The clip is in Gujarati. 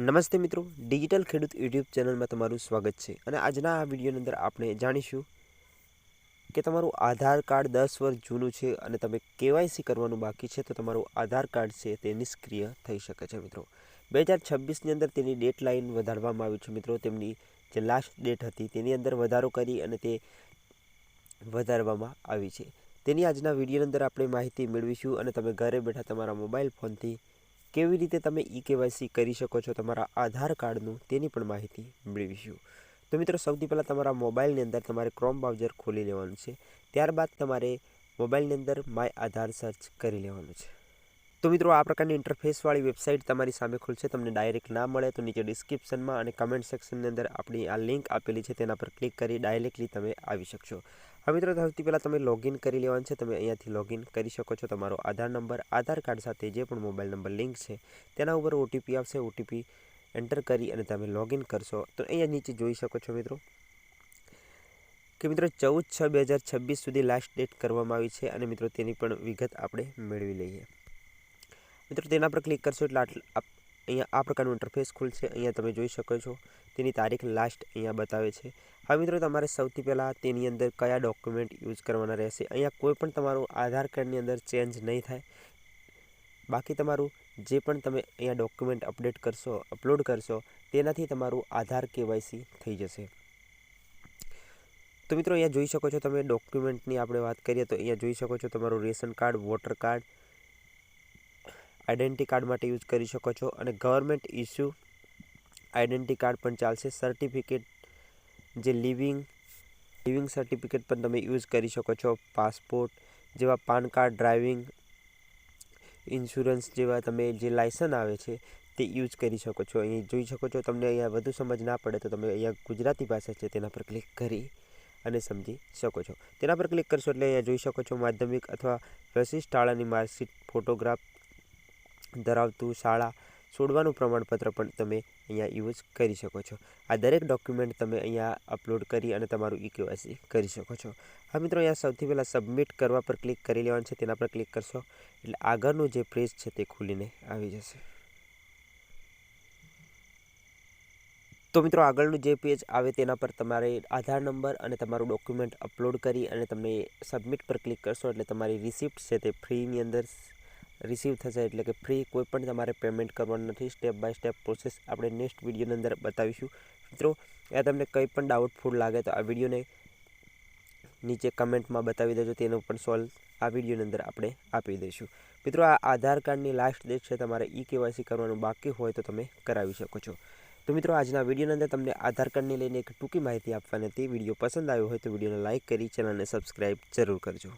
નમસ્તે મિત્રો, ડિજિટલ ખેડૂત યુટ્યુબ ચેનલમાં તમારું સ્વાગત છે અને આજના આ વિડીયોની અંદર આપણે જાણીશું કે તમારું આધાર કાર્ડ દસ વર્ષ જૂનું છે અને તમે કેવાયસી કરવાનું બાકી છે, તો તમારું આધાર કાર્ડ છે તે નિષ્ક્રિય થઈ શકે છે મિત્રો. બે હજાર છવ્વીસની અંદર તેની ડેટ લાઇન વધારવામાં આવી છે મિત્રો. તેમની જે લાસ્ટ ડેટ હતી તેની અંદર વધારો કરી અને તે વધારવામાં આવી છે. તેની આજના વિડીયોની અંદર આપણે માહિતી મેળવીશું અને તમે ઘરે બેઠા તમારા મોબાઈલ ફોનથી કેવી રીતે તમે ઈ કેવાયસી કરી શકો છો તમારા આધાર કાર્ડનું તેની પણ માહિતી મેળવીશું. તો મિત્રો, સૌથી પહેલાં તમારા મોબાઈલની અંદર તમારે ક્રોમ બ્રાઉઝર ખોલી લેવાનું છે. ત્યારબાદ તમારે મોબાઈલની અંદર માય આધાર સર્ચ કરી લેવાનું છે. તો મિત્રો, આ પ્રકારની ઇન્ટરફેસવાળી વેબસાઇટ તમારી સામે ખુલશે. તમને ડાયરેક્ટ ના મળે તો નીચે ડિસ્ક્રિપ્શનમાં અને કમેન્ટ સેક્શનની અંદર આપણી આ લિંક આપેલી છે. તેના પર ક્લિક કરી ડાયરેક્ટલી તમે આવી શકશો. હવે મિત્રો સૌથી પહેલાં તમે લોગિન કરી લેવાનું છે. તમે અહીંયાથી લોગિન કરી શકો છો. તમારો આધાર નંબર, આધાર કાર્ડ સાથે જે પણ મોબાઈલ નંબર લિંક છે, તેના ઉપર ઓટીપી આવશે. ઓટીપી એન્ટર કરી અને તમે લોગિન કરશો. તો અહીંયા નીચે જોઈ શકો છો મિત્રો કે મિત્રો, ચૌદ છ બે હજાર છવ્વીસ સુધી લાસ્ટ ડેટ કરવામાં આવી છે અને મિત્રો, તેની પણ વિગત આપણે મેળવી લઈએ. મિત્રો, તેના પર ક્લિક કરશો એટલે અહીંયા આ પ્રકારનું ઇન્ટરફેસ ખુલશે અહીંયા તમે જોઈ શકો છો. તેની તારીખ લાસ્ટ અહીંયા બતાવે છે. હવે મિત્રો, તમારે સૌથી પહેલાં તેની અંદર કયા ડોક્યુમેન્ટ યુઝ કરવાના રહેશે? અહીંયા કોઈ પણ તમારું આધાર કાર્ડની અંદર ચેન્જ નહીં થાય. બાકી તમારું જે પણ તમે અહીંયા ડોક્યુમેન્ટ અપડેટ કરશો અપલોડ કરશો, તેનાથી તમારું આધાર કેવાયસી થઈ જશે. તો મિત્રો, અહીંયા જોઈ શકો છો તમે ડોક્યુમેન્ટની આપણે વાત કરીએ તો અહીંયા જોઈ શકો છો તમારું ration card voter card identity card માટે યુઝ કરી શકો છો અને ગવર્મેન્ટ ઇસ્યુ આઈડેન્ટિટી કાર્ડ પણ ચાલશે. સર્ટિફિકેટ જે લિવિંગ લિવિંગ સર્ટિફિકેટ પણ તમે યુઝ કરી શકો છો. પાસપોર્ટ જેવા પાન કાર્ડ, ડ્રાઇવિંગ ઇન્સ્યોરન્સ જેવા તમે જે લાયસન્સ આવે છે તે યુઝ કરી શકો છો. અહીં જોઈ શકો છો તમને અહીંયા વધુ સમજ ના પડે તો તમે અહીંયા ગુજરાતી ભાષા છે તેના પર ક્લિક કરી અને સમજી શકો છો. તેના પર ક્લિક કરશો એટલે અહીંયા જોઈ શકો છો માધ્યમિક અથવા પ્રશિષ્ટ શાળાની માર્કશીટ, ફોટોગ્રાફ ધરાવતું શાળા છોડવાનું પ્રમાણપત્ર પણ તમે અહીંયા યુઝ કરી શકો છો. આ દરેક ડોક્યુમેન્ટ તમે અહીંયા અપલોડ કરી અને તમારું ઈ કેવાયસી કરી શકો છો. હા મિત્રો, અહીંયા સૌથી પહેલાં સબમિટ કરવા પર ક્લિક કરી લેવાનું છે. તેના પર ક્લિક કરશો એટલે આગળનું જે પેજ છે તે ખુલીને આવી જશે. તો મિત્રો, આગળનું જે પેજ આવે તેના પર તમારે આધાર નંબર અને તમારું ડોક્યુમેન્ટ અપલોડ કરી અને તમે સબમિટ પર ક્લિક કરશો એટલે તમારી રિસિપ્ટ છે તે ફ્રીની અંદર રિસીવ થશે એટલે કે ફ્રી કોઈ પણ તમારે પેમેન્ટ કરવાનું નથી. સ્ટેપ બાય સ્ટેપ પ્રોસેસ આપણે નેક્સ્ટ વિડીયોની અંદર બતાવીશું. મિત્રો એ તમને કંઈ પણ ડાઉટફુલ લાગે તો આ વિડીયોને નીચે કમેન્ટમાં બતાવી દેજો. તેનો પણ સોલ્વ આ વિડીયોની અંદર આપણે આપી દઈશું. મિત્રો, આ આધાર કાર્ડની લાસ્ટ ડેટ છે. તમારે ઈ કેવાયસી કરવાનું બાકી હોય તો તમે કરાવી શકો છો. તો મિત્રો, આજના વિડીયોની અંદર તમને આધાર કાર્ડને લઈને એક ટૂંકી માહિતી આપવાની હતી. વીડિયો પસંદ આવ્યો હોય તો વિડીયોને લાઇક કરી, ચેનલને સબસ્ક્રાઈબ જરૂર કરજો.